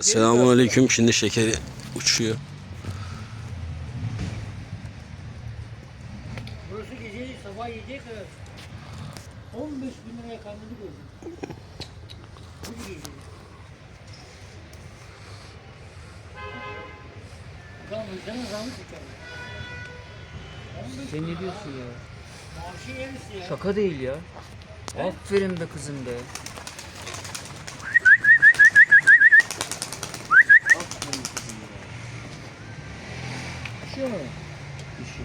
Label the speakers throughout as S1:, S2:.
S1: Selamun aleyküm. Şimdi şekeri uçuyor.
S2: Burası gece sabah 7'ye kadar 15 bin liraya karnını gördüm. Bu gece. Zamı. 15
S3: Sen ne diyorsun ya?
S2: maaşı yerisi ya.
S3: Şaka değil ya. Aferin be kızım be. Aferin kızım be. Dişi.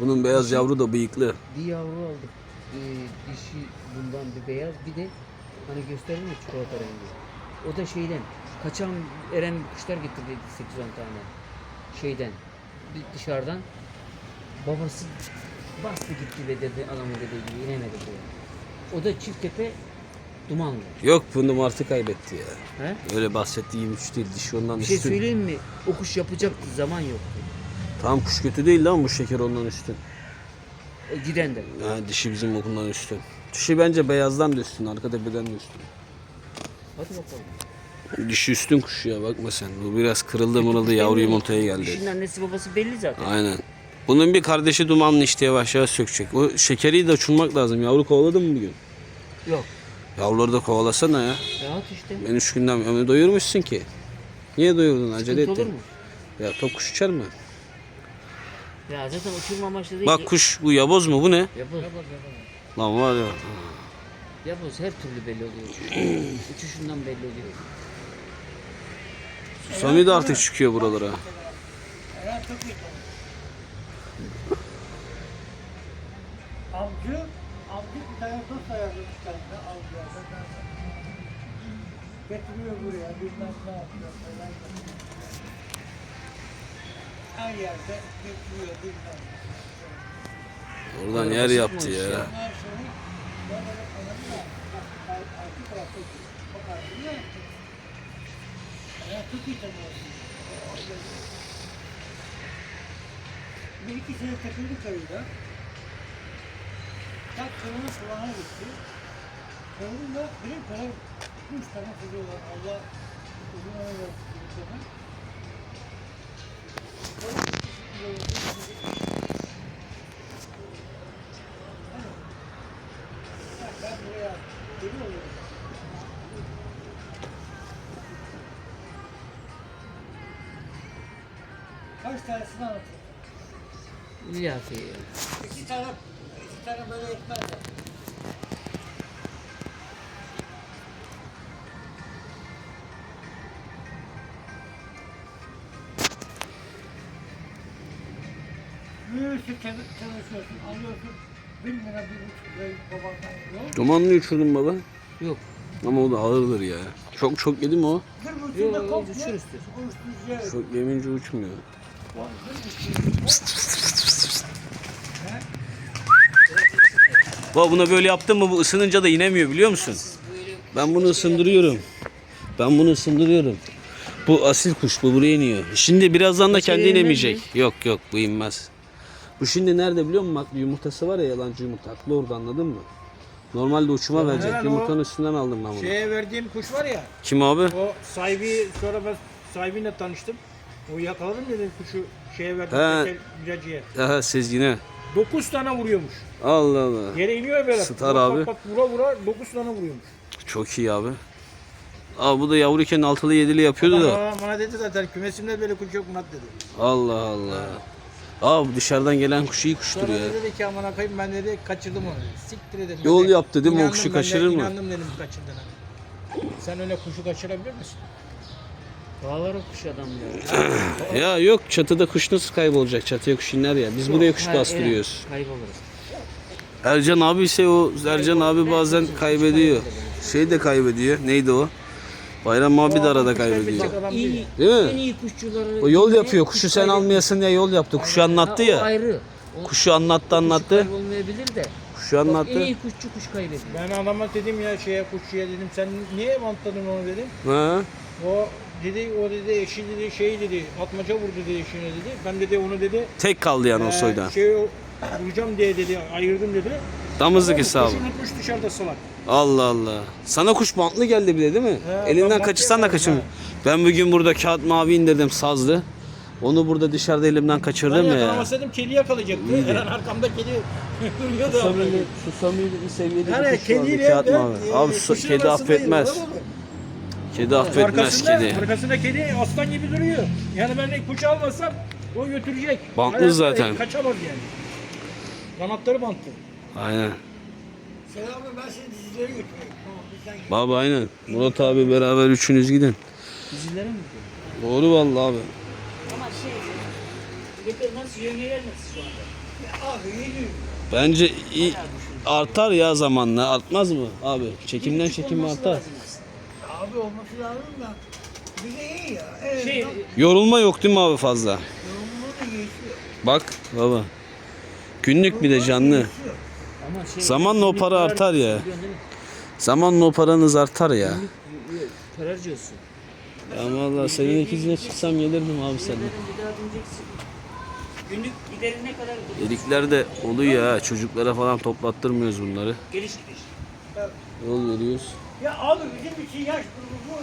S1: Bunun beyaz yavru da bıyıklı.
S3: Bir yavru aldık. Ee, dişi bundan bir beyaz bir de hani gösterelim mi çikolata rengi. O da şeyden kaçan eren kuşlar getirdi 8-10 tane. Şeyden bir dışarıdan babası bastı gitti ve dedi adamı gibi inemedi buraya. O da çift tepe dumanlı.
S1: Yok bunu martı kaybetti ya.
S3: He?
S1: Öyle bahsettiği 23 değil. Dişi ondan
S3: Bir şey
S1: üstün.
S3: söyleyeyim mi? O kuş yapacaktı zaman yoktu.
S1: Tamam kuş kötü değil lan bu şeker ondan üstün.
S3: E, giden de.
S1: Ha, dişi bizim okuldan üstün. Dişi bence beyazdan da üstün. Arka tepeden de üstün.
S3: Hadi bakalım.
S1: Dişi üstün kuş ya bakma sen. Bu biraz kırıldı mırıldı yavru yumurtaya geldi.
S3: Dişinin annesi babası belli zaten.
S1: Aynen. Bunun bir kardeşi dumanlı işte yavaş yavaş sökecek. O şekeri de uçurmak lazım. Yavru kovaladın mı bugün?
S3: Yok.
S1: Yavruları da kovalasana ya.
S3: Rahat işte.
S1: Ben üç günden ömrü doyurmuşsun ki. Niye doyurdun? Acele
S3: Sıkıntı olur
S1: ettin.
S3: mu?
S1: Ya top kuş uçar mı?
S3: Ya zaten uçurma amaçlı değil.
S1: Bak kuş bu yaboz mu bu ne?
S3: Yapız.
S1: Lan var ya.
S3: Yapız her türlü belli oluyor. Uçuşundan belli oluyor.
S1: Sami de artık çıkıyor buralara.
S2: Herhalde çok iyi. Avcı, tane tost ayarlamış kendine avcıya. Getiriyor buraya, bilmem ne yapıyor falan. Her yerde getiriyor, bilmem.
S1: Oradan yer yaptı ya.
S2: Bir iki sene takıldı kayıda. Tak kırmızı kulağına gitti. Kırmızı benim kadar üç tane çocuğu var. Allah uzun ömür versin bir tane. Ben buraya deli oluyorum. Kaç tanesini anlatayım?
S3: İllafi.
S2: İki tane, iki tane böyle yetmez ya. Büyüsü çalışıyorsun, alıyorsun. Bin lira, bir buçuk lira babandan yok.
S1: Dumanlı uçurdun baba.
S3: Yok.
S1: Ama o da ağırdır ya. Çok çok yedi mi o?
S2: Bir buçuk da
S3: Yok,
S2: komple
S3: uçur
S2: uyuşturucuya
S1: Çok yemince uçmuyor. Baba buna böyle yaptın mı bu ısınınca da inemiyor biliyor musun? Ben bunu ısındırıyorum. Ben bunu ısındırıyorum. Bu asil kuş bu buraya iniyor. Şimdi birazdan da kendi inemeyecek. Yok yok bu inmez. Bu şimdi nerede biliyor musun? Bak yumurtası var ya yalancı yumurta. Aklı orada anladın mı? Normalde uçuma verecek.
S4: herhalde o-
S1: Yumurtanın üstünden aldım ben bunu.
S4: Şeye verdiğim kuş var ya,
S1: Kim abi?
S4: o sahibi sonra ben sahibiyle tanıştım. O yakaladım dedim kuşu şeye verdim
S1: He.
S4: tekel viracıya.
S1: Aha Sezgin'e.
S4: 9 tane vuruyormuş.
S1: Allah Allah.
S4: Yere iniyor böyle.
S1: Star
S4: Bak,
S1: abi.
S4: Bak, bak, vura vura 9 tane vuruyormuş.
S1: Çok iyi abi. Abi bu da yavruyken altılı yedili yapıyordu da.
S4: Bana, bana dedi zaten kümesimde böyle kuş yok Murat dedi.
S1: Allah Allah. Abi dışarıdan gelen kuş iyi kuştur
S4: Sonra
S1: ya.
S4: dedi ki aman akayım ben dedi kaçırdım onu. Siktir dedim.
S1: Yol yaptı değil mi? O kuşu kaçırır mı?
S4: İnandım dedim kaçırdığına. Sen öyle kuşu kaçırabilir misin?
S3: Dağlara kuş adam ya.
S1: Ya yok çatıda kuş nasıl kaybolacak? Çatıya kuş iner ya. Biz buraya kuş
S3: Ha,
S1: bastırıyoruz.
S3: evet, Kayboluruz.
S1: Ercan abi ise o Ercan abi bazen kaybediyor. Şey de kaybediyor. Neydi o? Bayram abi de arada kaybediyor.
S3: İyi,
S4: değil.
S1: Mi?
S3: en iyi kuşçuları...
S1: O yol yapıyor.
S3: Kuş
S1: Kuşu sen almayasın diye yol yaptı. Kuşu anlattı
S3: o
S1: ya.
S3: ayrı. O
S1: Kuşu anlattı anlattı.
S3: kaybolmayabilir de.
S1: Kuşu
S3: Bak, en
S1: anlattı.
S3: iyi kuşçu kuş kaybediyor.
S4: Ben adama dedim ya şeye kuşçuya dedim sen niye mantladın onu dedim.
S1: Ha?
S4: O dedi o dedi eşi dedi şey dedi atmaca vurdu dedi eşine dedi. Ben dedi onu dedi
S1: Tek kaldı yani o
S4: eee,
S1: soydan.
S4: şey vuracağım diye dedi ayırdım dedi.
S1: Damızlık hesabı.
S4: Kuşunu kuş dışarıda salak.
S1: Allah Allah. Sana kuş bantlı geldi bile değil mi?
S4: He,
S1: Elinden
S4: ben
S1: kaçırsan da
S4: bantlı
S1: kaçırma.
S4: yakaladım,
S1: Ben bugün burada kağıt mavi indirdim sazlı. Onu burada dışarıda elimden
S4: Ben
S1: kaçırdım ya.
S4: yakalamasaydım kedi yakalayacaktı. Eren arkamda kedi duruyordu.
S1: Samimi bir seviyede bir kuş vardı
S4: kediyle
S1: kağıt
S4: ben,
S1: mavi.
S4: e,
S1: Abi su-
S4: kuşun
S1: kedi affetmez.
S4: anladın mı?
S1: Kedi affetmez
S4: Arkasında,
S1: kedi.
S4: arkasında kedi aslan gibi duruyor. Yani ben de kuş almasam o götürecek.
S1: Bantlı
S4: Hayatta
S1: zaten.
S4: Kaçamaz yani. Kanatları bantlı.
S1: Aynen.
S2: Selami ben seni dizilere götüreyim. Tamam.
S1: Baba aynen. Murat abi beraber üçünüz gidin.
S3: Dizilere mi gidiyor?
S1: Doğru vallahi abi.
S3: Ama şey, getirmez, yöngeler nasıl şu anda?
S2: Abi.
S1: Bence iyi, artar ya zamanla. Artmaz mı abi? Çekimden çekime artar.
S2: Abi olması lazım da. Bize iyi ya. Evet.
S3: Şey,
S1: Yorulma yok değil mi abi fazla?
S2: Yorumunu da geçiyor.
S1: Bak baba. Günlük bir de canlı.
S2: Geçiyor.
S3: ama şey,
S1: Zamanla o para artar ya.
S3: biliyorsun değil mi?
S1: Zamanla o paranız artar ya.
S3: Para harcıyorsun.
S1: Ya vallahi senin ikizine çıksam gelirdim abi seninle.
S3: Bir daha. Günlük giderin ne kadar
S1: Delikler de oluyor ha. Çocuklara falan toplattırmıyoruz bunları.
S3: geliş gidiş.
S1: Yol veriyoruz.
S2: Ya abi bizim için yaş grubu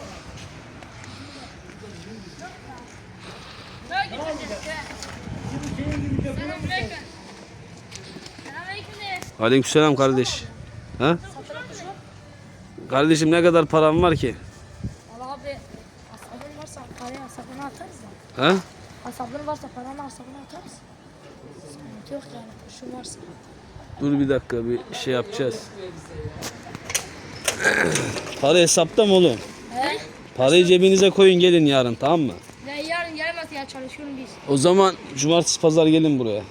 S1: Aleykümselam kardeş. Ha? Kardeşim ne kadar param var ki?
S5: Valla abi asabın varsa parayı asabına atarız da.
S1: Ha?
S5: Asabın varsa paranı asabına atarız. Sıkıntı yok yani kuşun varsa.
S1: Dur bir dakika bir şey yapacağız. Para hesapta mı oğlum?
S5: He?
S1: Parayı cebinize koyun gelin yarın tamam mı?
S5: Ya yarın gelemez ya çalışıyorum biz.
S1: O zaman cumartesi pazar gelin buraya.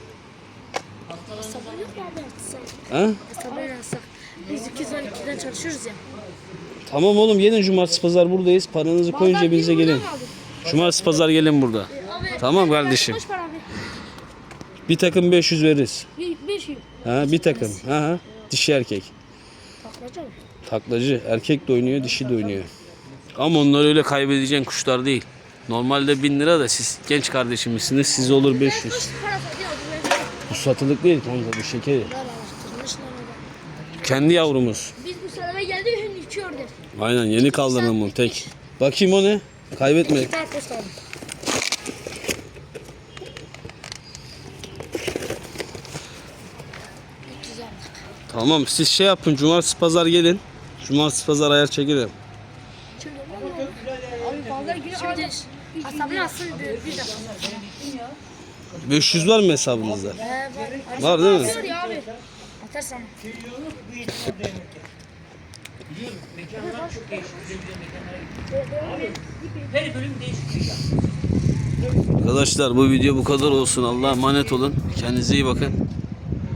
S5: Asabın yok mu?
S1: Ha?
S5: Asabın yasak. Biz 212'den çalışıyoruz ya.
S1: Tamam oğlum gelin cumartesi pazar buradayız. Paranızı koyun
S5: Vallahi
S1: cebinize gelin. Cumartesi pazar gelin burada.
S5: Abi,
S1: Tamam kardeşim.
S5: Abi?
S1: Bir takım 500 veririz.
S5: Bir, bir şey.
S1: Ha bir takım. Ha ha. Dişi erkek.
S5: Taklacı mı?
S1: Taklacı. Erkek de oynuyor, dişi de oynuyor. Ama onlar öyle kaybedeceğin kuşlar değil. Normalde 1000 lira da siz genç kardeşimizsiniz. Siz olur 500.
S5: Kuş parası değil. o dünya-
S1: Bu satılık değil kanka bu şekeri. Kendi yavrumuz.
S5: Biz bu sene geldi hem içiyordu.
S1: Aynen yeni kaldırdım bunu tek. Bakayım o ne? Kaybetme. Tamam siz şey yapın cumartesi pazar gelin. Cumartesi pazar ayar çekelim.
S5: Şimdi bir dakika.
S1: 500 var mı hesabınızda?
S5: Ee, var.
S1: Var değil mi?
S5: Atıyor ya abi.
S3: Değişiyor.
S1: Arkadaşlar bu video bu kadar olsun. Allah'a emanet olun. Kendinize iyi bakın.